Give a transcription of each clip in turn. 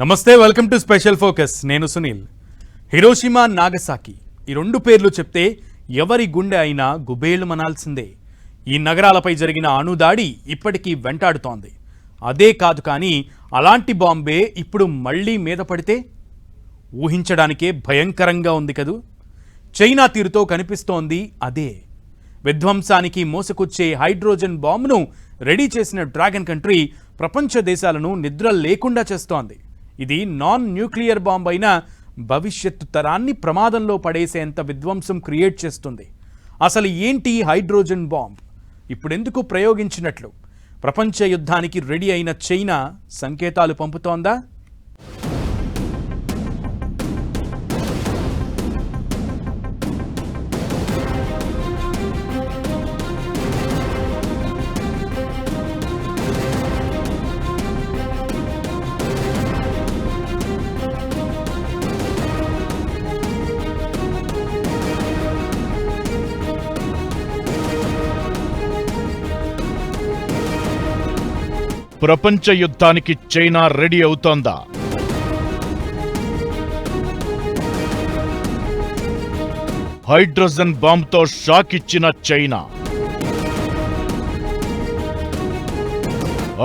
నమస్తే welcome to special focus. నేను Sunil. Hiroshima Nagasaki ఈ రెండు పేర్లు చెప్తే ఎవరి గుండె అయినా గుబేళ్ళు మనాల్సిందే. ఈ నగరాలపై జరిగిన అణుదాడి ఇప్పటికీ వెంటాడుతోంది. అదే కాదు కానీ అలాంటి బాంబే ఇప్పుడు మళ్ళీ మీద పడితే? ఊహించడానికే భయంకరంగా ఉంది కదూ? చైనా తీరుతో కనిపిస్తోంది అదే. విధ్వంసానికి మోసకొచ్చే హైడ్రోజన్ బాంబును రెడీ చేసిన డ్రాగన్ కంట్రీ ప్రపంచ దేశాలను నిద్ర లేకుండా చేస్తోంది. ఇది నాన్ న్యూక్లియర్ బాంబ్ అయిన భవిష్యత్తు తరాన్ని ప్రమాదంలో పడేసేంత విధ్వంసం క్రియేట్ చేస్తుంది. అసలు ఏంటి హైడ్రోజన్ బాంబ్? ఇప్పుడెందుకు ప్రయోగించినట్లు? ప్రపంచ యుద్ధానికి రెడీ అయిన చైనా సంకేతాలు పంపుతోందా? ప్రపంచ యుద్ధానికి చైనా రెడీ అవుతోందా? హైడ్రోజన్ బాంబ్తో షాక్ ఇచ్చిన చైనా.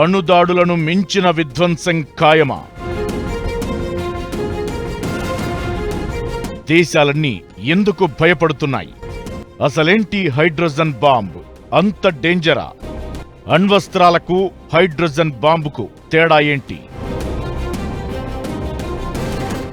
అణుదాడులను మించిన విధ్వంసం ఖాయమా? దేశాలన్నీ ఎందుకు భయపడుతున్నాయి? అసలేంటి హైడ్రోజన్ బాంబ్? అంత డేంజరా? అణ్వస్త్రాలకు హైడ్రోజన్ బాంబుకు తేడా ఏంటి?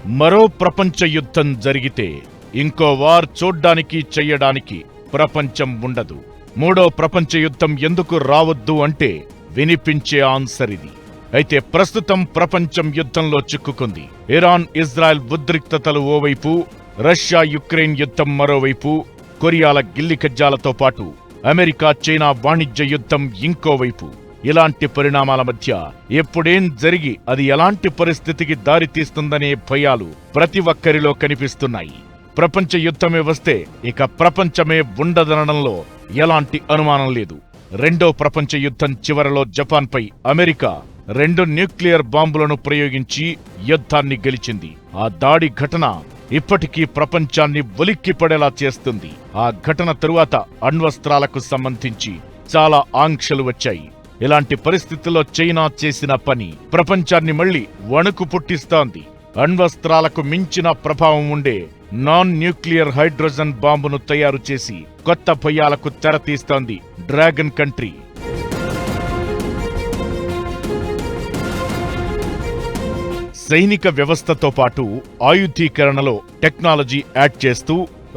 మరో ప్రపంచ యుద్ధం జరిగితే ఇంకో వార్ చూడ్డానికి చెయ్యడానికి ప్రపంచం ఉండదు. మూడో ప్రపంచ యుద్ధం ఎందుకు రావద్దు అంటే వినిపించే ఆన్సర్ ఇది. అయితే ప్రస్తుతం ప్రపంచం యుద్ధంలో చిక్కుకుంది. ఇరాన్ ఇజ్రాయెల్ ఉద్రిక్తతలు ఓవైపు రష్యా యుక్రెయిన్ యుద్ధం మరోవైపు కొరియాల గిల్లికజ్జాలతో పాటు అమెరికా చైనా వాణిజ్య యుద్ధం ఇంకోవైపు ఇలాంటి పరిణామాల మధ్య ఎప్పుడేం జరిగి అది ఎలాంటి పరిస్థితికి దారితీస్తుందనే భయాలు ప్రతి ఒక్కరిలో కనిపిస్తున్నాయి. ప్రపంచ యుద్ధమే వస్తే ఇక ప్రపంచమే ఉండదనడంలో ఎలాంటి అనుమానం లేదు. రెండో ప్రపంచ యుద్ధం చివరలో జపాన్పై అమెరికా రెండు న్యూక్లియర్ బాంబులను ప్రయోగించి యుద్ధాన్ని గెలిచింది. ఆ దాడి ఘటన ఇప్పటికీ ప్రపంచాన్ని ఉలిక్కిపడేలా చేస్తుంది. ఆ ఘటన తరువాత అణ్వస్త్రాలకు సంబంధించి చాలా ఆంక్షలు వచ్చాయి. ఇలాంటి పరిస్థితుల్లో చైనా చేసిన పని ప్రపంచాన్ని మళ్ళీ వణుకు పుట్టిస్తోంది. అణ్వస్త్రాలకు మించిన ప్రభావం ఉండే నాన్ న్యూక్లియర్ హైడ్రోజన్ బాంబును తయారు చేసి కొత్త భయాలకు తెరతీస్తోంది డ్రాగన్ కంట్రీ. సైనిక వ్యవస్థతో పాటు ఆయుధీకరణలో టెక్నాలజీ యాడ్ చేస్తూ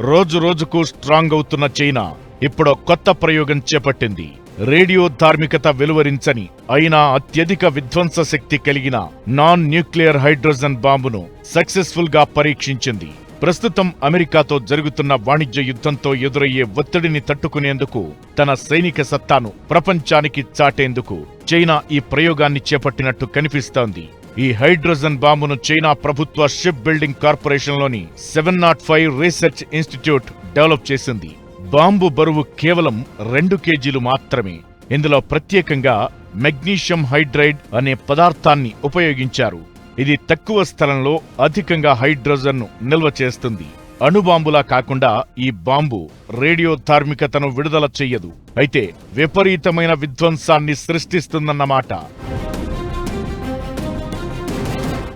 రోజు రోజుకు స్ట్రాంగ్ అవుతున్న చైనా ఇప్పుడు కొత్త ప్రయోగం చేపట్టింది. రేడియో ధార్మికత వెలువరించని అయినా అత్యధిక విధ్వంస శక్తి కలిగిన నాన్ న్యూక్లియర్ హైడ్రోజన్ బాంబును సక్సెస్ఫుల్గా పరీక్షించింది. ప్రస్తుతం అమెరికాతో జరుగుతున్న వాణిజ్య యుద్ధంతో ఎదురయ్యే ఒత్తిడిని తట్టుకునేందుకు తన సైనిక సత్తాను ప్రపంచానికి చాటేందుకు చైనా ఈ ప్రయోగాన్ని చేపట్టినట్టు కనిపిస్తోంది. ఈ హైడ్రోజన్ బాంబును చైనా ప్రభుత్వ షిప్ బిల్డింగ్ కార్పొరేషన్లోని seven naught five research institute develop చేసింది. బాంబు బరువు కేవలం రెండు కేజీలు మాత్రమే. ఇందులో ప్రత్యేకంగా మెగ్నీషియం హైడ్రైడ్ అనే పదార్థాన్ని ఉపయోగించారు. ఇది తక్కువ స్థలంలో అధికంగా హైడ్రోజన్ను నిల్వ చేస్తుంది. అణుబాంబులా కాకుండా ఈ బాంబు రేడియో ధార్మికతను విడుదల చెయ్యదు. అయితే విపరీతమైన విధ్వంసాన్ని సృష్టిస్తుందన్నమాట.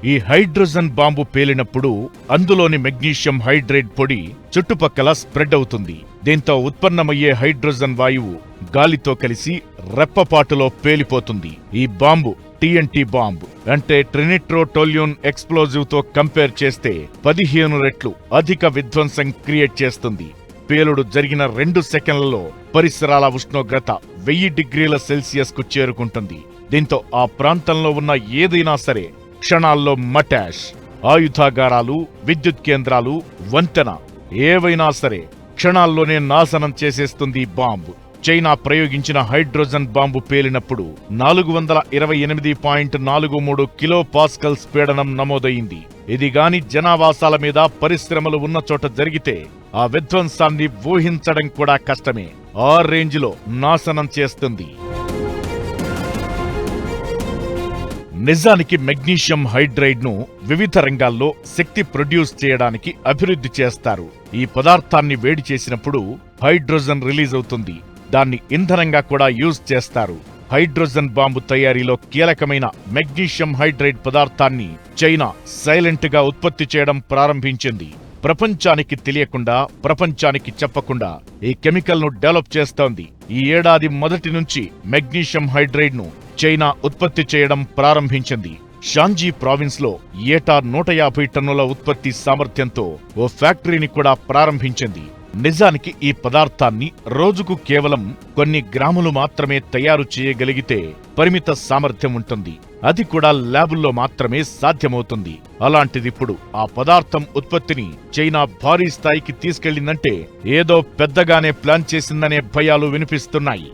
ఈ హైడ్రోజన్ బాంబు పేలినప్పుడు అందులోని మెగ్నీషియం హైడ్రేట్ పొడి చుట్టుపక్కల స్ప్రెడ్ అవుతుంది. దీంతో ఉత్పన్నమయ్యే హైడ్రోజన్ వాయువు గాలితో కలిసి రెప్పపాటులో పేలిపోతుంది. ఈ బాంబు టిఎన్టీ బాంబ్ అంటే ట్రినిట్రోటోలియోన్ ఎక్స్ప్లోజివ్తో కంపేర్ చేస్తే పదిహేను రెట్లు అధిక విధ్వంసం క్రియేట్ చేస్తుంది. పేలుడు జరిగిన రెండు సెకండ్లలో పరిసరాల ఉష్ణోగ్రత వెయ్యి డిగ్రీల సెల్సియస్కు చేరుకుంటుంది. దీంతో ఆ ప్రాంతంలో ఉన్న ఏదైనా సరే క్షణాల్లో మటాష్ ఆయుధాగారాలు విద్యుత్ కేంద్రాలు వంతెన ఏవైనా సరే క్షణాల్లోనే నాశనం చేసేస్తుంది బాంబు. చైనా ప్రయోగించిన హైడ్రోజన్ బాంబు పేలినప్పుడు నాలుగు వందల ఇరవై ఎనిమిది పాయింట్ నాలుగు మూడు కిలో పాస్కల్స్ పీడనం నమోదైంది. ఇది గాని జనావాసాల మీద పరిశ్రమలు ఉన్న చోట జరిగితే ఆ విధ్వంసాన్ని ఊహించడం కూడా కష్టమే. ఆ రేంజ్లో నాశనం చేస్తుంది. నిజానికి మెగ్నీషియం హైడ్రైడ్ను వివిధ రంగాల్లో శక్తి ప్రొడ్యూస్ చేయడానికి అభివృద్ధి చేస్తారు. ఈ పదార్థాన్ని వేడి చేసినప్పుడు హైడ్రోజన్ రిలీజ్ అవుతుంది. దాన్ని ఇంధనంగా కూడా యూజ్ చేస్తారు. హైడ్రోజన్ బాంబు తయారీలో కీలకమైన మెగ్నీషియం హైడ్రైడ్ పదార్థాన్ని చైనా సైలెంట్గా ఉత్పత్తి చేయడం ప్రారంభించింది. ప్రపంచానికి తెలియకుండా ప్రపంచానికి చెప్పకుండా ఈ కెమికల్ను డెవలప్ చేస్తోంది. ఈ ఏడాది మొదటి నుంచి మెగ్నీషియం హైడ్రైడ్ను చైనా ఉత్పత్తి చేయడం ప్రారంభించింది. షాంజీ ప్రావిన్స్లో ఏటా నూట యాభై టన్నుల ఉత్పత్తి సామర్థ్యంతో ఓ ఫ్యాక్టరీని కూడా ప్రారంభించింది. నిజానికి ఈ పదార్థాన్ని రోజుకు కేవలం కొన్ని గ్రాములు మాత్రమే తయారు చేయగలిగితే పరిమిత సామర్థ్యం ఉంటుంది. అది కూడా ల్యాబుల్లో మాత్రమే సాధ్యమవుతుంది. అలాంటిదిప్పుడు ఆ పదార్థం ఉత్పత్తిని చైనా భారీ స్థాయికి తీసుకెళ్ళిందంటే ఏదో పెద్దగానే ప్లాన్ చేసిందనే భయాలు వినిపిస్తున్నాయి.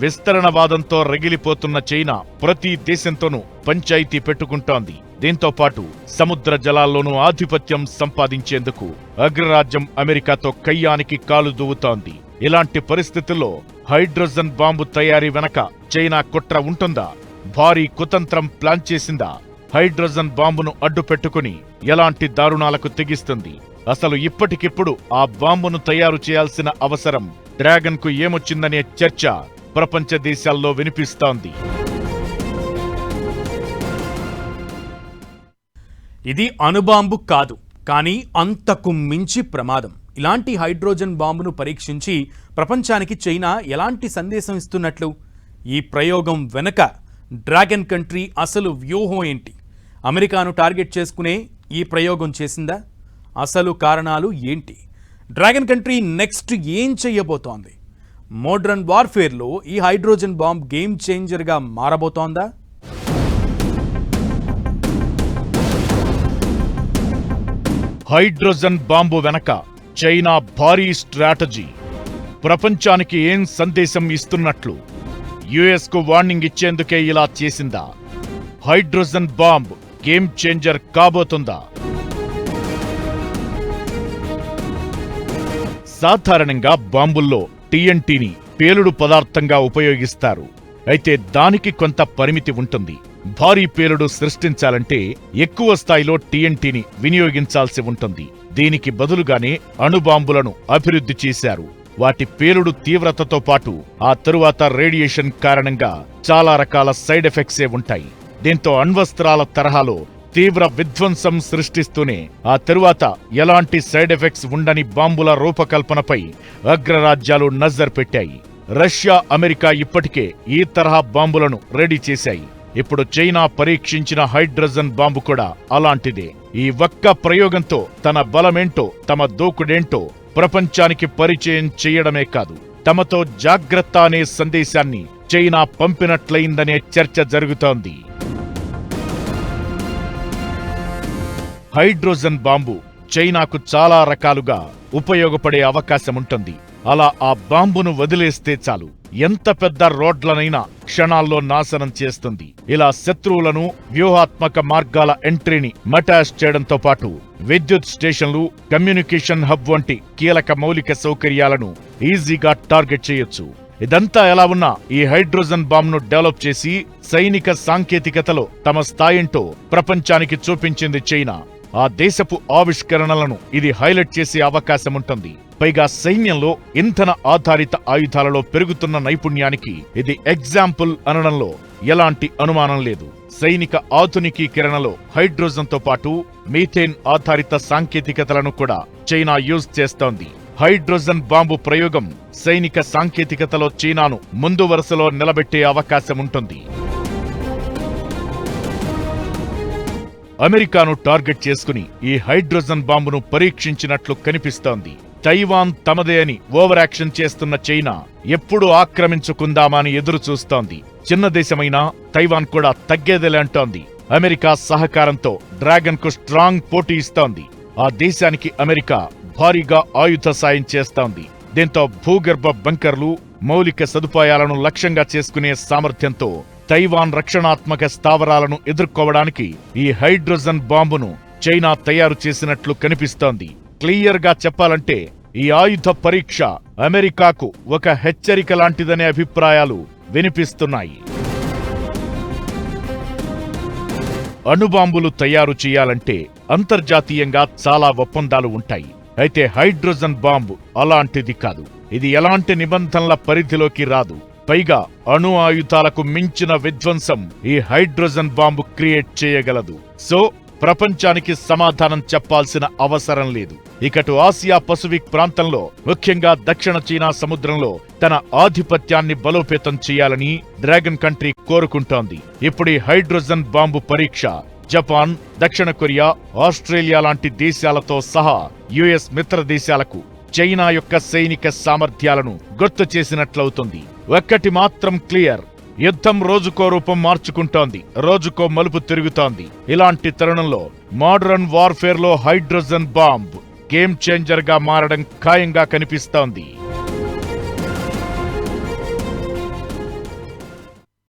విస్తరణవాదంతో రగిలిపోతున్న చైనా ప్రతి దేశంతోనూ పంచాయితీ పెట్టుకుంటోంది. దీంతో పాటు సముద్ర జలాల్లోనూ ఆధిపత్యం సంపాదించేందుకు అగ్రరాజ్యం అమెరికాతో కయ్యానికి కాలు దువ్వుతోంది ఇలాంటి పరిస్థితుల్లో హైడ్రోజన్ బాంబు తయారీ వెనక చైనా కుట్ర ఉంటుందా? భారీ కుతంత్రం ప్లాన్ చేసిందా? హైడ్రోజన్ బాంబును అడ్డు పెట్టుకుని ఎలాంటి దారుణాలకు తెగిస్తుంది? అసలు ఇప్పటికిప్పుడు ఆ బాంబును తయారు చేయాల్సిన అవసరం డ్రాగన్కు ఏమొచ్చిందనే చర్చ ప్రపంచ దేశాల్లో వినిపిస్తోంది. ఇది అణుబాంబు కాదు కానీ అంతకు మించి ప్రమాదం. ఇలాంటి హైడ్రోజన్ బాంబును పరీక్షించి ప్రపంచానికి చైనా ఎలాంటి సందేశం ఇస్తున్నట్లు? ఈ ప్రయోగం వెనక డ్రాగన్ కంట్రీ అసలు వ్యూహం ఏంటి? అమెరికాను టార్గెట్ చేసుకునే ఈ ప్రయోగం చేసిందా? అసలు కారణాలు ఏంటి? డ్రాగన్ కంట్రీ నెక్స్ట్ ఏం చెయ్యబోతోంది మోడ్రన్ వార్ఫేర్లో ఈ హైడ్రోజన్ బాంబ్ గేమ్ చేంజర్గా మారబోతోందా? హైడ్రోజన్ బాంబు వెనక చైనా భారీ స్ట్రాటజీ. ప్రపంచానికి ఏం సందేశం ఇస్తున్నట్లు యుఎస్కు వార్నింగ్ ఇచ్చేందుకే ఇలా చేసిందా? హైడ్రోజన్ బాంబ్ గేమ్ చేంజర్ కాబోతుందా? సాధారణంగా బాంబుల్లో టీఎన్టీని పేలుడు పదార్థంగా ఉపయోగిస్తారు. అయితే దానికి కొంత పరిమితి ఉంటుంది. భారీ పేలుడు సృష్టించాలంటే ఎక్కువ స్థాయిలో టీఎన్టీని వినియోగించాల్సి ఉంటుంది. దీనికి బదులుగానే అణుబాంబులను అభివృద్ధి చేశారు. వాటి పేలుడు తీవ్రతతో పాటు ఆ తరువాత రేడియేషన్ కారణంగా చాలా రకాల సైడ్ ఎఫెక్ట్సే ఉంటాయి. దీంతో అణ్వస్త్రాల తరహాలో తీవ్ర విధ్వంసం సృష్టిస్తూనే ఆ తరువాత ఎలాంటి సైడ్ ఎఫెక్ట్స్ ఉండని బాంబుల రూపకల్పనపై అగ్రరాజ్యాలు నజర్ పెట్టాయి. రష్యా అమెరికా ఇప్పటికే ఈ తరహా బాంబులను రెడీ చేశాయి. ఇప్పుడు చైనా పరీక్షించిన హైడ్రోజన్ బాంబు కూడా అలాంటిదే. ఈ ఒక్క ప్రయోగంతో తన బలమేంటో తమ దూకుడేంటో ప్రపంచానికి పరిచయం చేయడమే కాదు తమతో జాగ్రత్త అనే సందేశాన్ని చైనా పంపినట్లయిందనే చర్చ జరుగుతోంది. హైడ్రోజన్ బాంబు చైనాకు చాలా రకాలుగా ఉపయోగపడే అవకాశం ఉంటుంది అలా ఆ బాంబును వదిలేస్తే చాలు. ఎంత పెద్ద రోడ్లనైనా క్షణాల్లో నాశనం చేస్తుంది. ఇలా శత్రువులను వ్యూహాత్మక మార్గాల ఎంట్రీని మటాష్ చేయడంతో పాటు విద్యుత్ స్టేషన్లు కమ్యూనికేషన్ హబ్ వంటి కీలక మౌలిక సౌకర్యాలను ఈజీగా టార్గెట్ చేయొచ్చు. ఇదంతా ఎలా ఉన్నా ఈ హైడ్రోజన్ బాంబ్ను డెవలప్ చేసి సైనిక సాంకేతికతలో తమ స్థాయింటో ప్రపంచానికి చూపించింది చైనా. ఆ దేశపు ఆవిష్కరణలను ఇది హైలైట్ చేసే అవకాశం ఉంటుంది పైగా సైన్యంలో ఇంధన ఆధారిత ఆయుధాలలో పెరుగుతున్న నైపుణ్యానికి ఇది ఎగ్జాంపుల్ అనడంలో ఎలాంటి అనుమానం లేదు. సైనిక ఆధునికీకరణలో హైడ్రోజన్తో పాటు మీథేన్ ఆధారిత సాంకేతికతలను కూడా చైనా యూజ్ చేస్తోంది. హైడ్రోజన్ బాంబు ప్రయోగం సైనిక సాంకేతికతలో చైనాను ముందు వరుసలో నిలబెట్టే అవకాశం ఉంటుంది. అమెరికాను టార్గెట్ చేసుకుని ఈ హైడ్రోజన్ బాంబును పరీక్షించినట్లు కనిపిస్తోంది. తైవాన్ తమదే అని ఓవర్ యాక్షన్ చేస్తున్న చైనా ఎప్పుడు ఆక్రమించుకుందామా అని ఎదురు చూస్తోంది చిన్న దేశమైనా తైవాన్ కూడా తగ్గేదిలే అంటోంది. అమెరికా సహకారంతో డ్రాగన్కు స్ట్రాంగ్ పోటీ ఇస్తోంది. ఆ దేశానికి అమెరికా భారీగా ఆయుధ సాయం చేస్తోంది. దీంతో భూగర్భ బంకర్లు మౌలిక సదుపాయాలను లక్ష్యంగా చేసుకునే సామర్థ్యంతో తైవాన్ రక్షణాత్మక స్థావరాలను ఎదుర్కోవడానికి ఈ హైడ్రోజన్ బాంబును చైనా తయారు చేసినట్లు కనిపిస్తోంది. క్లియర్గా చెప్పాలంటే ఈ ఆయుధ పరీక్ష అమెరికాకు ఒక హెచ్చరిక లాంటిదనే అభిప్రాయాలు వినిపిస్తున్నాయి. అణుబాంబులు తయారు చేయాలంటే అంతర్జాతీయంగా చాలా ఒప్పందాలు ఉంటాయి. అయితే హైడ్రోజన్ బాంబు అలాంటిది కాదు. ఇది ఎలాంటి నిబంధనల పరిధిలోకి రాదు. పైగా అణు ఆయుధాలకు మించిన విధ్వంసం ఈ హైడ్రోజన్ బాంబు క్రియేట్ చేయగలదు. సో ప్రపంచానికి సమాధానం చెప్పాల్సిన అవసరం లేదు. ఇకటు ఆసియా పసిఫిక్ ప్రాంతంలో ముఖ్యంగా దక్షిణ చైనా సముద్రంలో తన ఆధిపత్యాన్ని బలోపేతం చేయాలని డ్రాగన్ కంట్రీ కోరుకుంటోంది. ఇప్పుడు హైడ్రోజన్ బాంబు పరీక్ష. జపాన్ దక్షిణ కొరియా ఆస్ట్రేలియా లాంటి దేశాలతో సహా యుఎస్ మిత్ర దేశాలకు చైనా యొక్క సైనిక సామర్థ్యాలను గుర్తు చేసినట్లవుతుంది. ఒక్కటి మాత్రం క్లియర్ యుద్ధం రోజుకో రూపం మార్చుకుంటోంది రోజుకో మలుపు తిరుగుతోంది. ఇలాంటి తరుణంలో మోడర్న్ వార్ఫేర్లో హైడ్రోజన్ బాంబ్ గేమ్ చేంజర్గా మారడం ఖాయంగా కనిపిస్తోంది.